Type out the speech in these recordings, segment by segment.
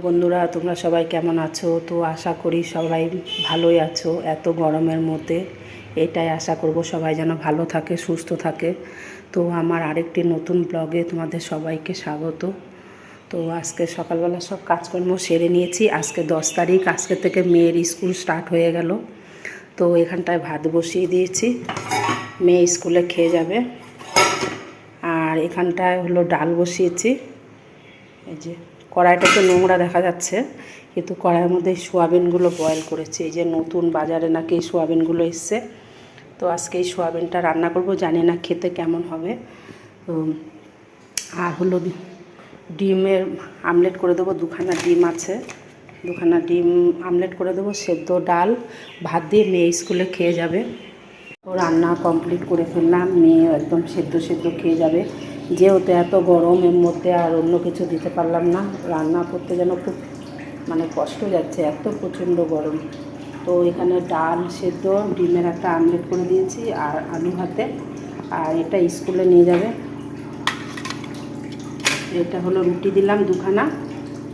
বন্ধুরা, তোমরা সবাই কেমন আছো? তো আশা করি সবাই ভালোই আছো, এত গরমের মধ্যে। এটাই আশা করব সবাই যেন ভালো থাকে, সুস্থ থাকে। তো আমার আরেকটি নতুন ব্লগে তোমাদের সবাইকে স্বাগত। তো আজকে সকালবেলা সব কাজকর্ম সেরে নিয়েছি। আজকে দশ তারিখ, আজকে থেকে মেয়ের স্কুল স্টার্ট হয়ে গেল। তো এখানটায় ভাত বসিয়ে দিয়েছি। মেয়ে স্কুলে খেয়ে যাবে। আর এখানটায় হলো ডাল বসিয়েছি। এই যে কড়াইটা তো নোংরা দেখা যাচ্ছে, কিন্তু কড়াইয়ের মধ্যে সোয়াবিনগুলো বয়েল করেছি। এই যে নতুন বাজারে নাকি এই সোয়াবিনগুলো এসছে। তো আজকে এই সোয়াবিনটা রান্না করব, জানি না খেতে কেমন হবে। তো আর হলো ডিমের আমলেট করে দেবো, দুখানা ডিম আছে। দুখানা ডিম আমলেট করে দেবো, সেদ্ধ ডাল, ভাত দিয়ে মেয়ে স্কুলে খেয়ে যাবে। তো রান্না কমপ্লিট করে ফেললাম, মেয়ে একদম সেদ্ধ সেদ্ধ খেয়ে যাবে। যেহেতু এত গরমের মধ্যে আর অন্য কিছু দিতে পারলাম না, রান্না করতে যেন খুব মানে কষ্ট যাচ্ছে, এত প্রচণ্ড গরম। তো এখানে ডাল সেদ্ধ, ডিমের একটা আমলেট করে দিয়েছি আর আলু ভাতে, আর এটা স্কুলে নিয়ে যাবে। এটা হলো রুটি দিলাম দুখানা,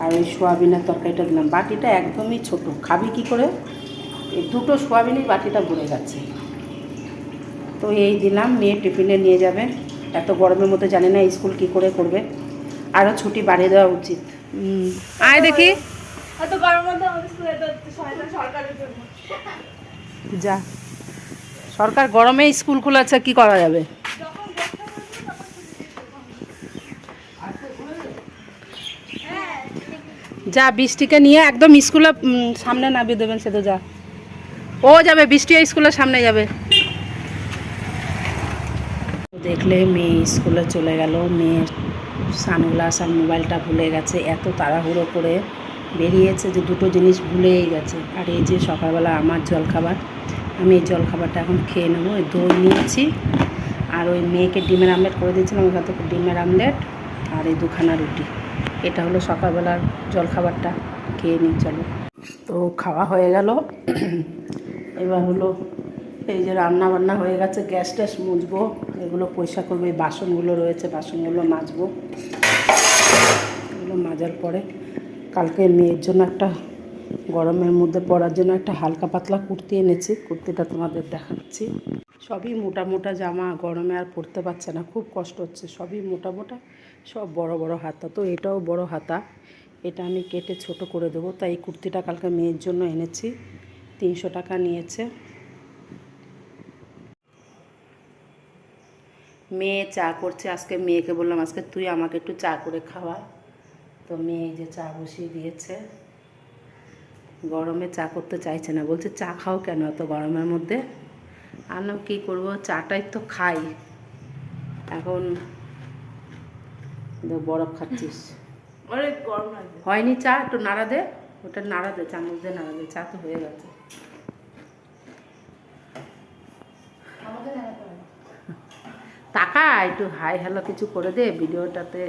আর ওই সোয়াবিনের তরকারিটা দিলাম। বাটিটা একদমই ছোট, খাবি কি করে? এই দুটো সোয়াবিনই বাটিটা ভরে গেছে। তো এই দিলাম, মেয়ে টিফিনে নিয়ে যাবে। এত গরমের মধ্যে জানি না স্কুল কি করে করবে। আরও ছুটি বাড়িয়ে দেওয়া উচিত। আয় দেখি। যা। সরকার গরমে স্কুল খুলেছে কি করা যাবে? যা বৃষ্টিকে নিয়ে একদম স্কুলে সামনে নামিয়ে দেবেন সে তো যা। ও যাবে বৃষ্টি স্কুলের সামনে যাবে। দেখলে মেয়ে স্কুলে চলে গেল। মেয়ে সানগ্লাস আর মোবাইলটা ভুলে গেছে, এত তাড়াহুড়ো করে বেরিয়েছে যে দুটো জিনিস ভুলেই গেছে। আর এই যে সকালবেলা আমার জলখাবার, আমি এই জলখাবারটা এখন খেয়ে নেব। ওই দই নিয়েছি আর ওই মেয়েকে ডিমের আমলেট করে দিয়েছিলাম, ওখান থেকে ডিমের আমলেট আর এই দুখানা রুটি। এটা হলো সকালবেলার জলখাবারটা, খেয়ে নিই, চলো। তো খাওয়া হয়ে গেল। এবার হলো এই যে রান্না বান্না হয়ে গেছে, গ্যাস ট্যাস মুছবো, এগুলো পয়সা করব, এই বাসনগুলো রয়েছে, বাসনগুলো মাজবো। এগুলো মাজার পরে, কালকে মেয়ের জন্য একটা, গরমের মধ্যে পরার জন্য একটা হালকা পাতলা কুর্তি এনেছি, কুর্তিটা তোমাদের দেখাচ্ছি। সবই মোটা মোটা জামা, গরমে আর পরতে পারছে না, খুব কষ্ট হচ্ছে, সবই মোটা মোটা, সব বড় বড় হাতা, তো এটাও বড় হাতা, এটা আমি কেটে ছোট করে দেবো, তাই এই কুর্তিটা কালকে মেয়ের জন্য এনেছি, তিনশো টাকা নিয়েছে। মেয়ে চা করছে আজকে মেয়েকে বললাম আজকে তুই আমাকে একটু চা করে খাওয়া। তো মেয়ে যে চা বসিয়ে দিয়েছে। গরমে চা করতে চাইছে না বলছে চা খাও কেন এত গরমের মধ্যে? আনলাম কী করব চাটাই তো খাই। এখন বরফ খাচ্ছিস। অনেক গরম হয়নি চা একটু নাড়া দে। ওটা নাড়া দে চামচ দিয়ে নাড়া দে চা তো হয়ে গেছে আমাকে দেখাতে হবে টাকা একটু হাই হ্যালো কিছু করে দে ভিডিওটাতে।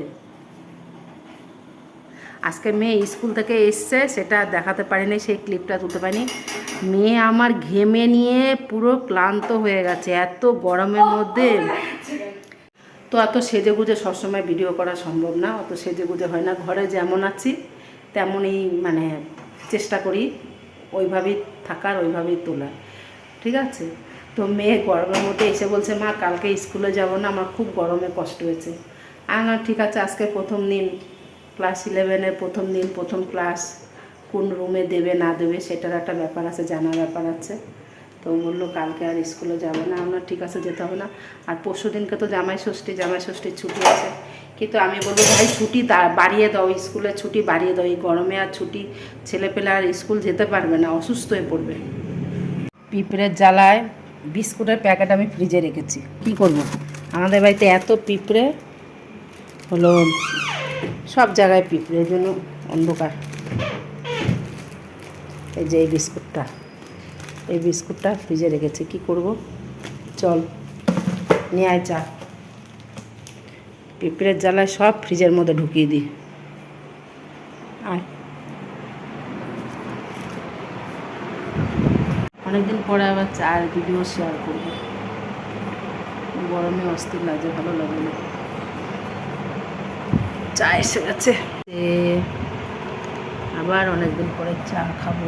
আজকে মেয়ে স্কুল থেকে এসছে, সেটা দেখাতে পারিনি, সেই ক্লিপটা তুলতে পারিনি। মেয়ে আমার ঘেমে নিয়ে পুরো ক্লান্ত হয়ে গেছে, এত গরমের মধ্যে। তো এত সেজে গুজে সবসময় ভিডিও করা সম্ভব না, অত সেজে গুজে হয় না। ঘরে যেমন আছি, তেমনই মানে চেষ্টা করি, ওইভাবেই থাকার, ওইভাবেই তোলার। ঠিক আছে? তো মেয়ে গরমের মধ্যে এসে বলছে মা কালকে স্কুলে যাব না আমার খুব গরমে কষ্ট হয়েছে। আমি বললাম, ঠিক আছে আজকে প্রথম দিন ক্লাস ইলেভেনের প্রথম দিন প্রথম ক্লাস কোন রুমে দেবে না দেবে সেটার একটা ব্যাপার আছে জানার ব্যাপার আছে। তো বলল কালকে আর স্কুলে যাবে না। আমরা ঠিক আছে যেতে হবে না। আর পরশু দিনকে তো জামাই ষষ্ঠী জামাই ষষ্ঠীর ছুটি আছে। কিন্তু আমি বলব ভাই ছুটি বাড়িয়ে দাও স্কুলে ছুটি বাড়িয়ে দাও এই গরমে আর ছুটি ছেলেপেলে আর স্কুল যেতে পারবে না অসুস্থ হয়ে পড়বে। পিঁপড়ের জ্বালায় বিস্কুটের প্যাকেট আমি ফ্রিজে রেখেছি। কি করব। আমাদের বাড়িতে এত পিঁপড়ে, হলো সব জায়গায় পিঁপড়ে জন্য অন্ধকার। এই যে এই বিস্কুটটা এই বিস্কুটটা ফ্রিজে রেখেছি, কি করব? চল, নিয়ে আয় চা। পিঁপড়ের জ্বালায় সব ফ্রিজের মধ্যে ঢুকিয়ে দিই। আয়। অনেকদিন পরে আবার চার ভিডিও শেয়ার করব। গরমে অস্থির লাগছে ভালো লাগে না। চা এসে গেছে। আবার অনেকদিন পরে চা খাব।